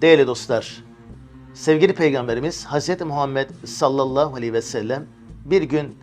Değerli dostlar, sevgili Peygamberimiz Hz. Muhammed sallallahu aleyhi ve sellem bir gün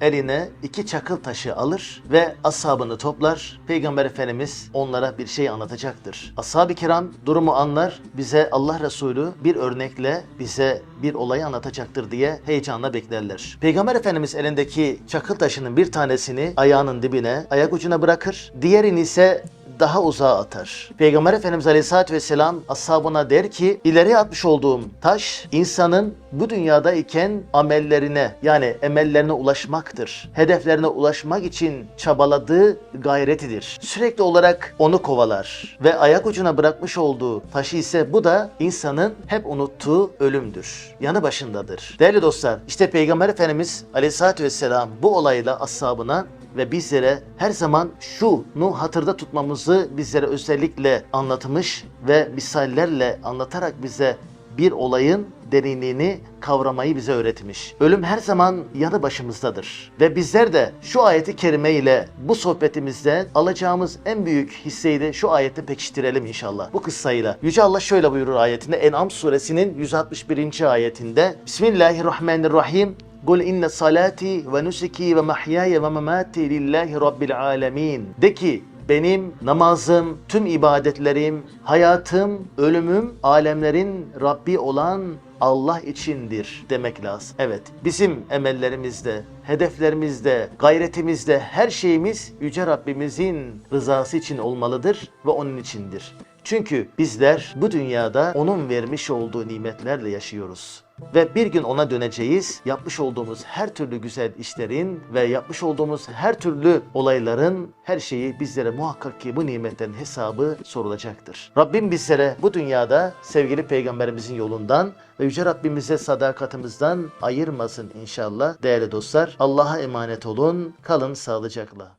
eline iki çakıl taşı alır ve ashabını toplar. Peygamber Efendimiz onlara bir şey anlatacaktır. Ashab-ı kiram durumu anlar, bize Allah Resulü bir örnekle bize bir olayı anlatacaktır diye heyecanla beklerler. Peygamber Efendimiz elindeki çakıl taşının bir tanesini ayağının dibine, ayak ucuna bırakır. Diğerini ise daha uzağa atar. Peygamber Efendimiz Aleyhisselatü Vesselam ashabına der ki ileriye atmış olduğum taş insanın bu dünyada iken amellerine yani emellerine ulaşmaktır. Hedeflerine ulaşmak için çabaladığı gayretidir. Sürekli olarak onu kovalar ve ayak ucuna bırakmış olduğu taşı ise bu da insanın hep unuttuğu ölümdür. Yanı başındadır. Değerli dostlar işte Peygamber Efendimiz Aleyhisselatü Vesselam bu olayla ashabına ve bizlere her zaman şunu hatırda tutmamızı bizlere özellikle anlatmış ve misallerle anlatarak bize bir olayın derinliğini kavramayı bize öğretmiş. Ölüm her zaman yanı başımızdadır. Ve bizler de şu ayeti kerime ile bu sohbetimizde alacağımız en büyük hisseyi de şu ayette pekiştirelim inşallah. Bu kıssayla. Yüce Allah şöyle buyurur ayetinde En'am suresinin 161. ayetinde Bismillahirrahmanirrahim Kul inne salati ve nusuki ve mahyaya ve mamati lillahi rabbil alamin. De ki benim namazım, tüm ibadetlerim, hayatım, ölümüm alemlerin Rabbi olan Allah içindir demek lazım. Evet, bizim emellerimizde, hedeflerimizde, gayretimizde her şeyimiz Yüce Rabbimizin rızası için olmalıdır ve onun içindir. Çünkü bizler bu dünyada onun vermiş olduğu nimetlerle yaşıyoruz. Ve bir gün ona döneceğiz. Yapmış olduğumuz her türlü güzel işlerin ve yapmış olduğumuz her türlü olayların her şeyi bizlere muhakkak ki bu nimetlerin hesabı sorulacaktır. Rabbim bizlere bu dünyada sevgili peygamberimizin yolundan ve Yüce Rabbimize sadakatimizden ayırmasın inşallah. Değerli dostlar Allah'a emanet olun. Kalın sağlıcakla.